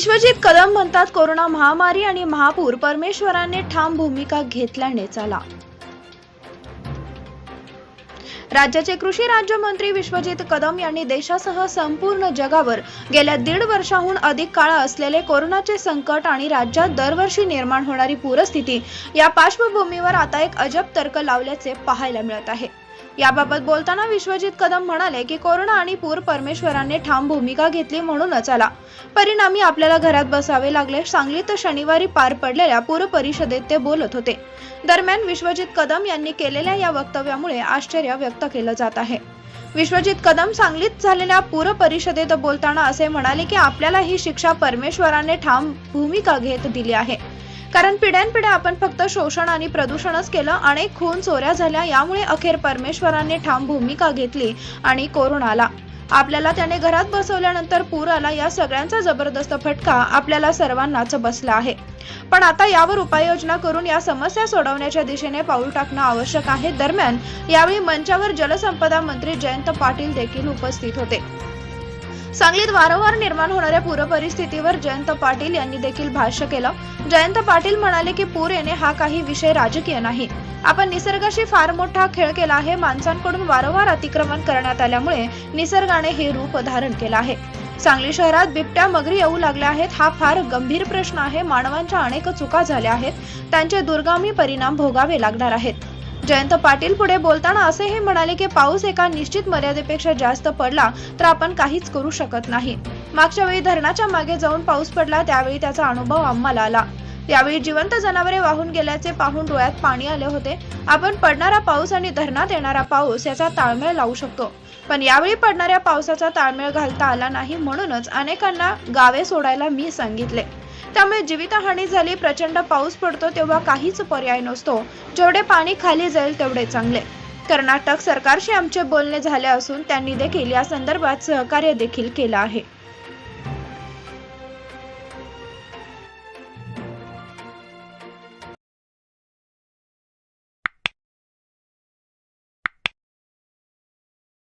विश्वजित कदम म्हणतात कोरोना महामारी आणि महापूर परमेश्वराने ठाम भूमिका घेतल्याने चाला. राज्याचे कृषी राज्यमंत्री विश्वजित कदम यांनी देशासह संपूर्ण जगावर गेल्या दीड वर्षाहून अधिक काळ असलेले कोरोनाचे संकट आणि राज्यात दरवर्षी निर्माण होणारी पूरस्थिती या पार्श्वभूमीवर आता एक अजब तर्क लावल्याचे पाहायला मिळत आहे. याबाबत बोलताना विश्वजित कदम म्हणाले की कोरोना आणि पूर परमेश्वराने ठाम भूमिका घेतली म्हणूनच आला. परिणामी आपल्याला घरात बसावे लागले. सांगलीत शनिवारी पार पडलेल्या पूर परिषदेत ते बोलत होते. दरम्यान विश्वजित कदम यांनी केलेल्या या वक्तव्यामुळे आश्चर्य व्यक्त केलं जात आहे. विश्वजित कदम सांगलीत झालेल्या पूर परिषदेत बोलताना असे म्हणाले की आपल्याला ही शिक्षा परमेश्वराने ठाम भूमिका घेत दिली आहे. कारण पिढ्यानपिढ्या आपण फक्त शोषण आणि प्रदूषणच केलं. अनेक खून चोऱ्या झाल्या. यामुळे अखेर परमेश्वराने ठाम भूमिका घेतली आणि कोरोनाला. आपल्याला त्याने घरात बसवल्यानंतर पूर आला. या सगळ्यांचा जबरदस्त फटका आपल्याला सर्वांनाच बसला आहे. पण आता यावर उपाययोजना करून या समस्या सोडवण्याच्या दिशेने पाऊल टाकणं आवश्यक आहे. दरम्यान यावेळी मंचावर जलसंपदा मंत्री जयंत पाटील देखील उपस्थित होते. सांगलीत वारंवार निर्माण होणाऱ्या पूरपरिस्थितीवर जयंत पाटील यांनी देखील भाष्य केलं. जयंत पाटील म्हणाले की पूर येणे हा काही विषय राजकीय नाही. आपण निसर्गाशी फार मोठा खेळ केला आहे. माणसांकडून वारंवार अतिक्रमण करण्यात आल्यामुळे निसर्गाने हे रूप धारण केलं आहे. सांगली शहरात बिबट्या मगरी येऊ लागल्या आहेत. हा फार गंभीर प्रश्न आहे. मानवांच्या अनेक चुका झाल्या आहेत. त्यांचे दुर्गामी परिणाम भोगावे लागणार आहेत. जयंत पाटील पुढे बोलताना असेही म्हणाले की पाऊस एका निश्चित मर्यादेपेक्षा जास्त पडला तर आपण काहीच करू शकत नाही. मागच्या वेळी धरणाच्या मागे जाऊन पाऊस पडला त्यावेळी त्याचा अनुभव आम्हाला आला. यावेळी जिवंत जनावरे वाहून गेल्याचे पाहून डोळ्यात पाणी आले होते. आपण पडणारा पाऊस आणि धरणात येणारा पाऊस याचा ताळमेळ लावू शकतो. पण यावेळी पडणाऱ्या पावसाचा ताळमेळ घालता आला नाही म्हणूनच अनेकांना गावे सोडायला मी सांगितले. त्यामुळे जीवितहानी झाली प्रचंड पाऊस पडतो तेव्हा काहीच पर्याय नसतो. जेवढे पाणी खाली जाईल तेवढे चांगले. कर्नाटक सरकारशी आमचे बोलणे झाले असून त्यांनी देखील या संदर्भात सहकार्य देखील केलं आहे.